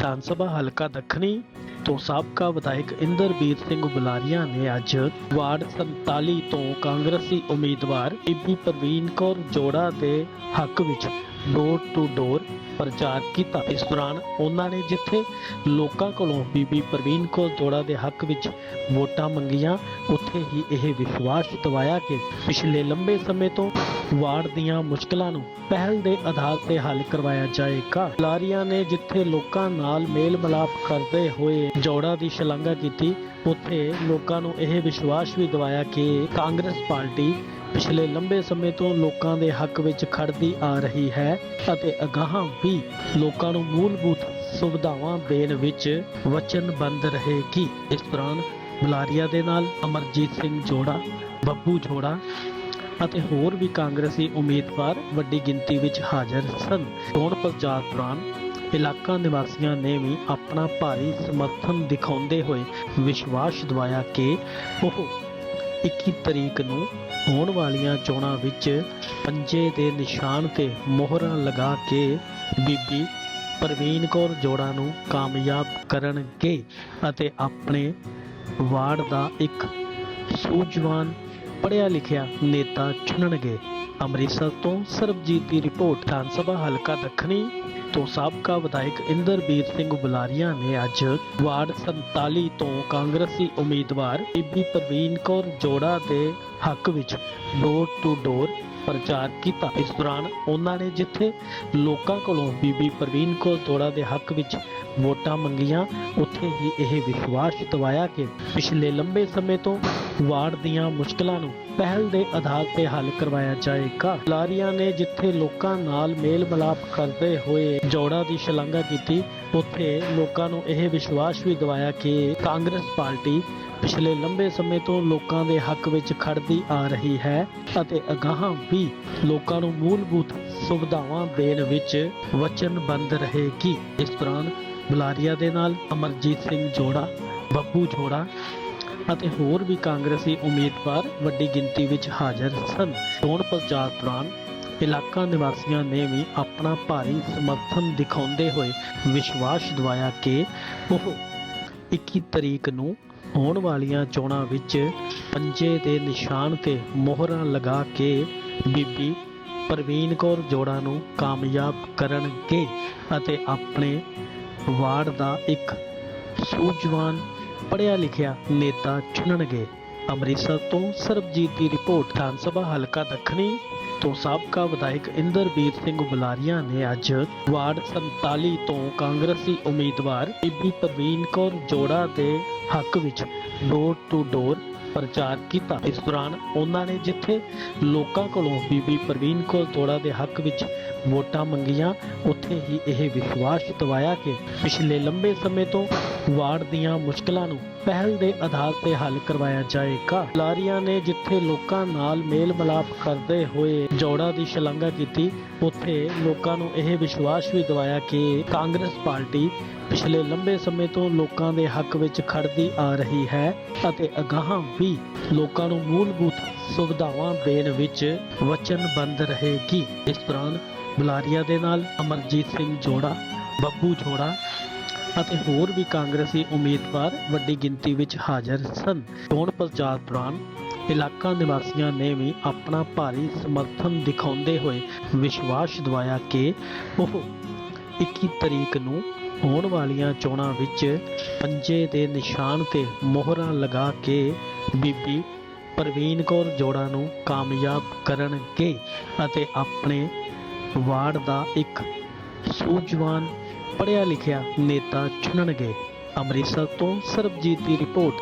ਵਿਧਾਨ ਸਭਾ ਹਲਕਾ ਦੱਖਣੀ ਤੋਂ ਸਾਬਕਾ ਵਿਧਾਇਕ ਇੰਦਰਬੀਰ ਸਿੰਘ ਬੁਲਾਰੀਆ ਨੇ ਅੱਜ ਵਾਰਡ 47 ਤੋਂ ਕਾਂਗਰਸੀ ਉਮੀਦਵਾਰ ਬੀਬੀ ਪ੍ਰਵੀਨ ਕੌਰ ਜੋੜਾ ਦੇ ਹੱਕ ਵਿੱਚ ਡੋਰ ਟੂ ਡੋਰ ਪ੍ਰਚਾਰ ਕੀਤਾ। ਇਸ ਦੌਰਾਨ ਉਹਨਾਂ ਨੇ ਜਿੱਥੇ ਲੋਕਾਂ ਕੋਲੋਂ ਬੀਬੀ ਪ੍ਰਵੀਨ ਕੌਰ ਜੋੜਾ ਦੇ ਹੱਕ ਵਿੱਚ ਵੋਟਾਂ ਮੰਗੀਆਂ, ਉੱਥੇ ਹੀ ਇਹ ਵਿਸ਼ਵਾਸ ਦਿਵਾਇਆ ਕਿ ਪਿਛਲੇ ਲੰਬੇ ਸਮੇਂ ਤੋਂ ਵਾਰਡ ਦੀਆਂ ਮੁਸ਼ਕਲਾਂ ਨੂੰ ਪਹਿਲ ਦੇ ਆਧਾਰ ਤੇ ਹੱਲ ਕਰਵਾਇਆ ਜਾਏਗਾ। ਲਾਰੀਆਂ ਨੇ ਜਿੱਥੇ ਲੋਕਾਂ ਨਾਲ ਮੇਲ ਮਿਲਾਪ ਕਰਦੇ ਹੋਏ ਜੋੜਾ ਦੀ ਸ਼ਲਾਘਾ ਕੀਤੀ, ਉੱਥੇ ਲੋਕਾਂ ਨੂੰ ਇਹ ਵਿਸ਼ਵਾਸ ਵੀ ਦਿਵਾਇਆ ਕਿ ਕਾਂਗਰਸ ਪਾਰਟੀ ਪਿਛਲੇ ਲੰਬੇ ਸਮੇਂ ਤੋਂ ਲੋਕਾਂ ਦੇ ਹੱਕ ਵਿੱਚ ਖੜਦੀ ਆ ਰਹੀ ਹੈ ਅਤੇ ਅਗਾਹਾਂ ਵੀ ਲੋਕਾਂ ਨੂੰ ਮੂਲਭੂਤ ਸੁਵਿਧਾਵਾਂ ਦੇਣ ਵਿੱਚ ਵਚਨਬੱਧ ਰਹੇਗੀ। ਇਸ ਦੌਰਾਨ ਬੁਲਾਰੀਆ ਦੇ ਨਾਲ ਅਮਰਜੀਤ ਸਿੰਘ ਜੋੜਾ, ਬੱਬੂ ਜੋੜਾ ਅਤੇ ਹੋਰ ਵੀ ਕਾਂਗਰਸੀ ਉਮੀਦਵਾਰ ਵੱਡੀ ਗਿਣਤੀ ਵਿੱਚ ਹਾਜ਼ਰ ਸਨ। ਚੋਣ ਪ੍ਰਚਾਰ ਦੌਰਾਨ ਇਲਾਕਾ ਨਿਵਾਸੀਆਂ ਨੇ ਵੀ ਆਪਣਾ ਭਾਰੀ ਸਮਰਥਨ ਦਿਖਾਉਂਦੇ ਹੋਏ ਵਿਸ਼ਵਾਸ ਦਿਵਾਇਆ ਕਿ ਉਹ 21 ਤਰੀਕ ਨੂੰ ਹੋਣ ਵਾਲੀਆਂ ਚੋਣਾਂ ਵਿੱਚ ਪੰਜੇ ਦੇ ਨਿਸ਼ਾਨ ਤੇ ਮੋਹਰਾਂ ਲਗਾ ਕੇ ਬੀਬੀ ਪ੍ਰਵੀਨ ਕੌਰ ਜੋੜਾ ਨੂੰ ਕਾਮਯਾਬ ਕਰਨਗੇ ਅਤੇ ਆਪਣੇ ਵਾਰਡ ਦਾ ਇੱਕ ਸੂਝਵਾਨ, ਪੜ੍ਹਿਆ ਲਿਖਿਆ ਨੇਤਾ ਚੁਣਨਗੇ। ਅੰਮ੍ਰਿਤਸਰ ਤੋਂ ਸਰਬਜੀਤ ਦੀ ਰਿਪੋਰਟ ਵਿਧਾਨ ਸਭਾ ਹਲਕਾ ਦੱਖਣੀ ਤੋਂ ਸਾਬਕਾ ਵਿਧਾਇਕ ਇੰਦਰਬੀਰ ਸਿੰਘ ਬੁਲਾਰੀਆ ਨੇ ਅੱਜ ਵਾਰਡ 47 ਤੋਂ ਕਾਂਗਰਸੀ ਉਮੀਦਵਾਰ ਬੀਬੀ ਪ੍ਰਵੀਨ ਕੌਰ ਜੋੜਾ ਦੇ ਹੱਕ ਵਿੱਚ ਡੋਰ ਟੂ ਡੋਰ ਪ੍ਰਚਾਰ ਕੀਤਾ। ਇਸ ਦੌਰਾਨ ਉਹਨਾਂ ਨੇ ਜਿੱਥੇ ਲੋਕਾਂ ਕੋਲੋਂ ਬੀਬੀ ਪ੍ਰਵੀਨ ਕੌਰ ਜੋੜਾ ਦੇ ਹੱਕ ਵਿੱਚ ਵੋਟਾਂ ਮੰਗੀਆਂ, ਉੱਥੇ ਹੀ ਇਹ ਵਿਸ਼ਵਾਸ ਦਿਵਾਇਆ ਕਿ ਪਿਛਲੇ ਲੰਬੇ ਸਮੇਂ ਤੋਂ ਵਾਰਡ ਦੀਆਂ ਮੁਸ਼ਕਲਾਂ ਨੂੰ ਪਹਿਲ ਦੇ ਆਧਾਰ ਤੇ ਹੱਲ ਕਰਵਾਇਆ ਜਾਏਗਾ। ਲਾਰੀਆਂ ਨੇ ਜਿੱਥੇ ਲੋਕਾਂ ਨਾਲ ਮੇਲ ਮਿਲਾਪ ਕਰਦੇ ਹੋਏ ਜੋੜਾ ਦੀ ਸ਼ਲਾਘਾ ਕੀਤੀ, ਉੱਥੇ ਲੋਕਾਂ ਨੂੰ ਇਹ ਵਿਸ਼ਵਾਸ ਵੀ ਦਿਵਾਇਆ ਕਿ ਕਾਂਗਰਸ ਪਾਰਟੀ ਪਿਛਲੇ ਲੰਬੇ ਸਮੇਂ ਤੋਂ ਲੋਕਾਂ ਦੇ ਹੱਕ ਵਿੱਚ ਖੜਦੀ ਆ ਰਹੀ ਹੈ ਅਤੇ ਅਗਾਹਾਂ ਵੀ ਲੋਕਾਂ ਨੂੰ ਮੂਲਭੂਤ ਸੁਵਿਧਾਵਾਂ ਦੇਣ ਵਿੱਚ ਵਚਨਬੱਧ ਰਹੇਗੀ। ਇਸ ਦੌਰਾਨ ਬੁਲਾਰੀਆ ਦੇ ਨਾਲ ਅਮਰਜੀਤ ਸਿੰਘ ਜੋੜਾ, ਬੱਬੂ ਜੋੜਾ ਅਤੇ ਹੋਰ ਵੀ ਕਾਂਗਰਸੀ ਉਮੀਦਵਾਰ ਵੱਡੀ ਗਿਣਤੀ ਵਿੱਚ ਹਾਜ਼ਰ ਸਨ। ਚੋਣ ਪ੍ਰਚਾਰ ਦੌਰਾਨ ਇਲਾਕਾ ਨਿਵਾਸੀਆਂ ਨੇ ਵੀ ਆਪਣਾ ਭਾਰੀ ਸਮਰਥਨ ਦਿਖਾਉਂਦੇ ਹੋਏ ਵਿਸ਼ਵਾਸ ਦਿਵਾਇਆ ਕਿ ਉਹ 21 ਤਰੀਕ ਨੂੰ ਆਉਣ ਵਾਲੀਆਂ ਚੋਣਾਂ ਵਿੱਚ ਪੰਜੇ ਦੇ ਨਿਸ਼ਾਨ ਤੇ ਮੋਹਰਾਂ ਲਗਾ ਕੇ ਬੀਬੀ ਪ੍ਰਵੀਨ ਕੌਰ ਜੋੜਾ ਨੂੰ ਕਾਮਯਾਬ ਕਰਨਗੇ ਅਤੇ ਆਪਣੇ ਵਾਰਡ ਦਾ ਇੱਕ ਸੂਝਵਾਨ ਪੜ੍ਹਿਆ ਲਿਖਿਆ ਨੇਤਾ ਚੁਣਨਗੇ। ਅੰਮ੍ਰਿਤਸਰ ਤੋਂ ਸਰਬਜੀਤ ਦੀ ਰਿਪੋਰਟ। ਵਿਧਾਨ ਸਭਾ ਹਲਕਾ ਦੱਖਣੀ ਤੋਂ ਸਾਬਕਾ ਵਿਧਾਇਕ ਇੰਦਰਬੀਰ ਸਿੰਘ ਬੁਲਾਰੀਆ ਨੇ ਅੱਜ ਵਾਰਡ 47 ਤੋਂ ਕਾਂਗਰਸੀ ਉਮੀਦਵਾਰ ਬੀਬੀ ਪ੍ਰਵੀਨ ਕੌਰ ਜੋੜਾ ਦੇ ਹੱਕ ਵਿੱਚ ਡੋਰ ਟੂ ਡੋਰ ਪ੍ਰਚਾਰ ਕੀਤਾ। ਇਸ ਦੌਰਾਨ ਉਹਨਾਂ ਨੇ ਜਿੱਥੇ ਲੋਕਾਂ ਕੋਲੋਂ ਬੀਬੀ ਪ੍ਰਵੀਨ ਕੌਰ ਜੋੜਾ ਦੇ ਹੱਕ ਵਿੱਚ ਵੋਟਾਂ ਮੰਗੀਆਂ, ਉੱਥੇ ਹੀ ਇਹ ਵਿਸ਼ਵਾਸ ਦਿਵਾਇਆ ਕਿ ਪਿਛਲੇ ਲੰਬੇ ਸਮੇਂ ਤੋਂ ਵਾਰਡ ਦੀਆਂ ਮੁਸ਼ਕਲਾਂ ਨੂੰ ਪਹਿਲ ਦੇ ਆਧਾਰ ਤੇ ਹੱਲ ਕਰਵਾਇਆ ਜਾਏਗਾ। ਲਾਰੀਆਂ ਨੇ ਜਿੱਥੇ ਲੋਕਾਂ ਨਾਲ ਮੇਲ ਮਿਲਾਪ ਕਰਦੇ ਹੋਏ ਜੋੜਾ ਦੀ ਸ਼ਲਾਘਾ ਕੀਤੀ, ਉੱਥੇ ਲੋਕਾਂ ਨੂੰ ਇਹ ਵਿਸ਼ਵਾਸ ਵੀ ਦਿਵਾਇਆ ਕਿ ਕਾਂਗਰਸ ਪਾਰਟੀ ਪਿਛਲੇ ਲੰਬੇ ਸਮੇਂ ਤੋਂ ਲੋਕਾਂ ਦੇ ਹੱਕ ਵਿੱਚ ਖੜਦੀ ਆ ਰਹੀ ਹੈ ਅਤੇ ਅਗਾਹਾਂ ਵੀ ਲੋਕਾਂ ਨੂੰ ਮੂਲਭੂਤ ਸੁਵਿਧਾਵਾਂ ਦੇਣ ਵਿੱਚ ਵਚਨਬੱਧ ਰਹੇਗੀ। ਇਸ ਦੌਰਾਨ ਬੁਲਾਰੀਆ ਦੇ ਨਾਲ ਅਮਰਜੀਤ ਸਿੰਘ ਜੋੜਾ, ਬੱਬੂ ਜੋੜਾ ਅਤੇ ਹੋਰ ਵੀ ਕਾਂਗਰਸੀ ਉਮੀਦਵਾਰ ਵੱਡੀ ਗਿਣਤੀ ਵਿੱਚ ਹਾਜ਼ਰ ਸਨ। ਚੋਣ ਪ੍ਰਚਾਰ ਦੌਰਾਨ ਇਲਾਕਾ ਨਿਵਾਸੀਆਂ ਨੇ ਵੀ ਆਪਣਾ ਭਾਰੀ ਸਮਰਥਨ ਦਿਖਾਉਂਦੇ ਹੋਏ ਵਿਸ਼ਵਾਸ ਦਿਵਾਇਆ ਕਿ ਉਹ 21 ਤਰੀਕ ਨੂੰ ਹੋਣ ਵਾਲੀਆਂ ਚੋਣਾਂ ਵਿੱਚ ਪੰਜੇ ਦੇ ਨਿਸ਼ਾਨ ਤੇ ਮੋਹਰਾਂ ਲਗਾ ਕੇ ਬੀਬੀ ਪ੍ਰਵੀਨ ਕੌਰ ਜੋੜਾ ਨੂੰ ਕਾਮਯਾਬ ਕਰਨਗੇ ਅਤੇ ਆਪਣੇ ਵਾਰਡ ਦਾ ਇੱਕ ਸੂਝਵਾਨ ਪੜ੍ਹਿਆ ਲਿਖਿਆ ਨੇਤਾ ਚੁਣਨਗੇ। ਅੰਮ੍ਰਿਤਸਰ ਤੋਂ ਸਰਬਜੀਤ ਦੀ ਰਿਪੋਰਟ।